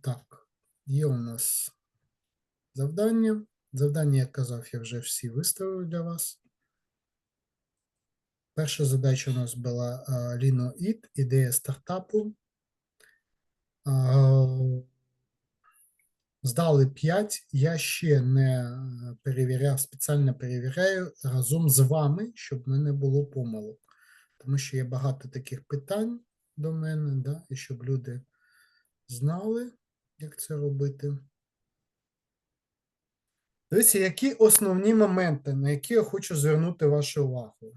Так, є у нас завдання. Завдання, як казав, я вже всі виставив для вас. Перша задача у нас була Lino It, ідея стартапу. Здали 5. Я ще не перевіряв, спеціально перевіряю разом з вами, щоб мене було помилок. Тому що є багато таких питань до мене, да, і щоб люди знали, як це робити. Дивіться, які основні моменти, на які я хочу звернути вашу увагу.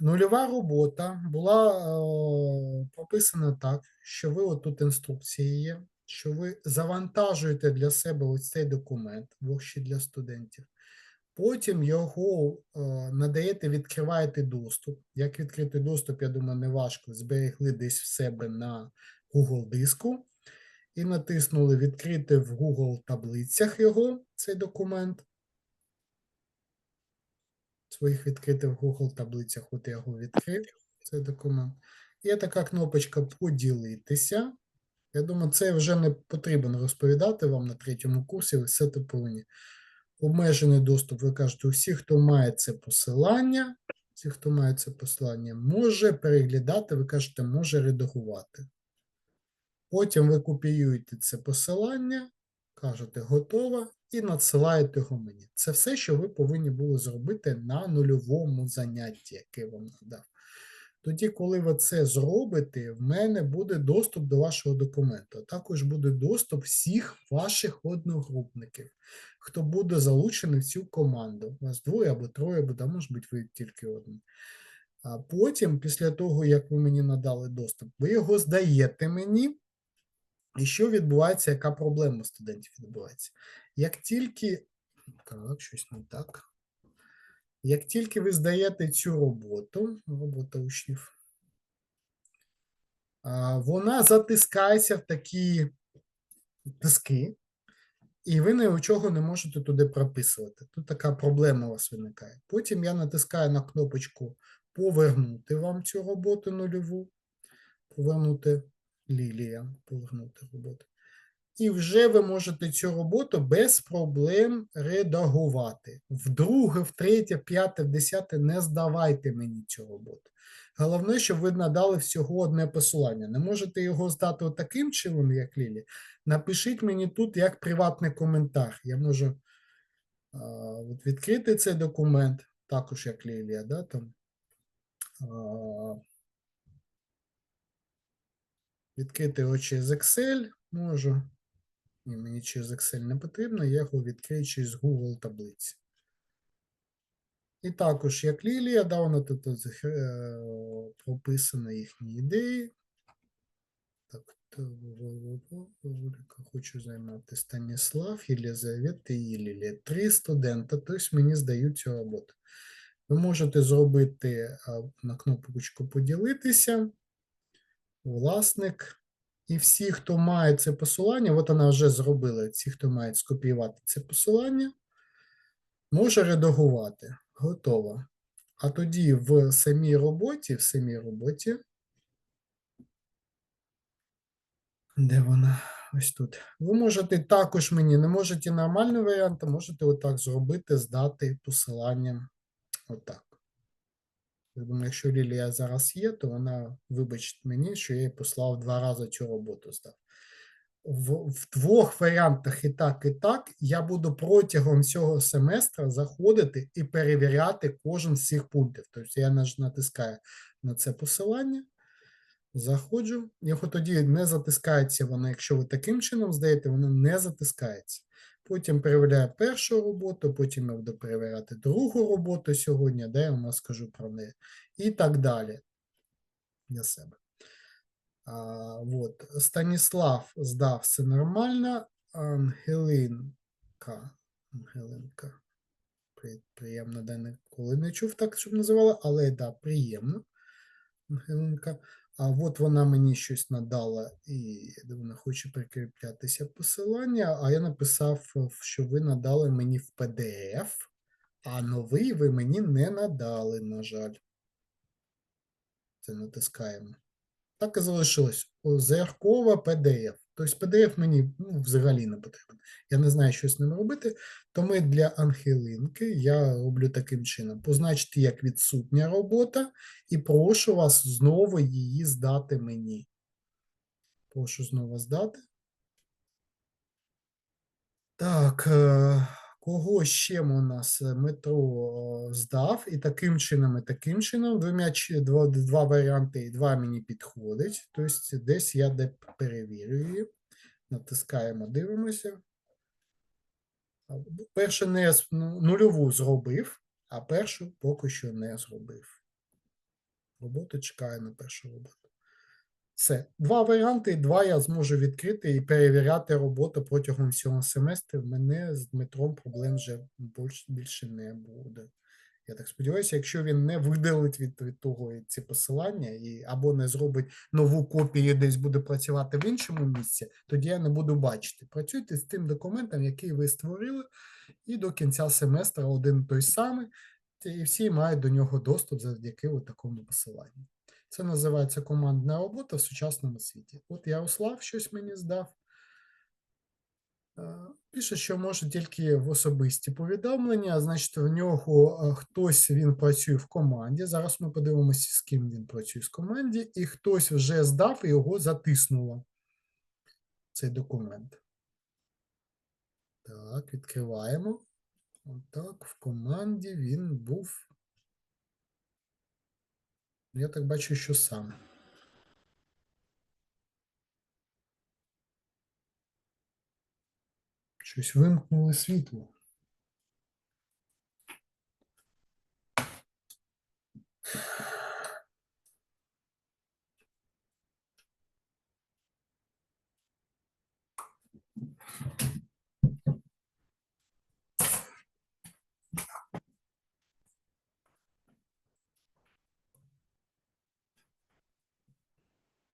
Нульова робота була е, прописана так, що ви отут інструкції є, що ви завантажуєте для себе ось цей документ, ще для студентів. Потім його е, надаєте, відкриваєте доступ. Як відкрити доступ, я думаю, не важко. Зберегли десь в себе на Google диску і натиснули відкрити в Google таблицях його, цей документ. Своїх відкрити в Google таблицях, от я його відкрив, цей документ. Є така кнопочка поділитися. Я думаю, це вже не потрібно розповідати вам на третьому курсі, ви все це повинні. Обмежений доступ, ви кажете, усі, хто має це посилання, всі, хто має це посилання, може переглядати, ви кажете, може редагувати. Потім ви копіюєте це посилання, кажете готово і надсилаєте його мені. Це все, що ви повинні були зробити на нульовому занятті, яке вам надав. Тоді, коли ви це зробите, в мене буде доступ до вашого документу. Також буде доступ всіх ваших одногрупників, хто буде залучений в цю команду. У вас двоє або троє, або да, може бути, ви тільки один. А потім, після того, як ви мені надали доступ, ви його здаєте мені. І що відбувається, яка проблема у студентів відбувається? Як тільки. Так, щось не так. Як тільки ви здаєте цю роботу, робота учнів, вона затискається в такі тиски, і ви нічого не можете туди прописувати. Тут така проблема у вас виникає. Потім я натискаю на кнопочку Повернути вам цю роботу нульову. Повернути Лілія, повернути роботу. І вже ви можете цю роботу без проблем редагувати. Вдруге, втретє, п'яте, в десяте не здавайте мені цю роботу. Головне, щоб ви надали всього одне посилання. Не можете його здати таким чином, як Лілі. Напишіть мені тут як приватний коментар. Я можу а, відкрити цей документ, також як Лілія. Да, там, а, відкрити його через Excel можу. Ні, мені через Excel не потрібно, я його відкрию через Google таблиці. І також, як Лілія, да, вона тут е, прописано їхні ідеї. Так, хочу займати Станіслав, Єлізавета і Лілія. Три студента, тобто мені здають цю роботу. Ви можете зробити на кнопочку поділитися, власник. І всі, хто має це посилання, от вона вже зробила, ці, хто має скопіювати це посилання, може редагувати. Готово. А тоді в самій роботі, в самій роботі, де вона? Ось тут. Ви можете також мені, не можете нормальний варіант, а можете отак зробити, здати посилання. Отак. Я думаю, якщо Лілія зараз є, то вона вибачить мені, що я їй послав два рази цю роботу здав. В, в двох варіантах і так, і так, я буду протягом цього семестра заходити і перевіряти кожен з цих пунктів. Тобто я натискаю на це посилання, заходжу, його тоді не затискається воно, якщо ви таким чином здаєте, воно не затискається. Потім перевіряю першу роботу, потім я буду перевіряти другу роботу сьогодні, де я вам скажу про неї. І так далі. Для себе. А, вот. Станіслав здав все нормально. Ангелинка. Ангелинка. Приємно, де ніколи не чув так, щоб називала, але да, приємно. Ангелинка. А от вона мені щось надала, і вона хоче прикріплятися посилання, а я написав, що ви надали мені в PDF, а новий ви мені не надали, на жаль. Це натискаємо. Так і залишилось. Озеркова PDF. Тобто PDF мені ну, взагалі не потрібен. Я не знаю, що з ним робити. Тому для анхилинки я роблю таким чином: позначити як відсутня робота, і прошу вас знову її здати мені. Прошу знову здати. Так, е, кого ще у нас е, метро е, здав, і таким чином, і таким чином, двома, два, два варіанти, і два мені підходить. Тобто десь я де перевірю. Натискаємо, дивимося. Перше не ну, нульову зробив, а першу поки що не зробив. Роботу чекаю на першу роботу. Все. Два варіанти, два я зможу відкрити і перевіряти роботу протягом всього семестру. Мене з Дмитром проблем вже більш- більше не буде. Я так сподіваюся, якщо він не видалить від, від того ці посилання і або не зробить нову копію, десь буде працювати в іншому місці, тоді я не буду бачити. Працюйте з тим документом, який ви створили, і до кінця семестра один той самий, і всі мають до нього доступ завдяки такому посиланню. Це називається командна робота в сучасному світі. От Ярослав щось мені здав. Е, Пише, що може тільки в особисті повідомлення, значить, в нього е, хтось він працює в команді. Зараз ми подивимося, з ким він працює в команді, і хтось вже здав і його затиснуло. Цей документ. Так, відкриваємо. Отак, в команді він був. Я так бачу, що сам. Щось вимкнули світло.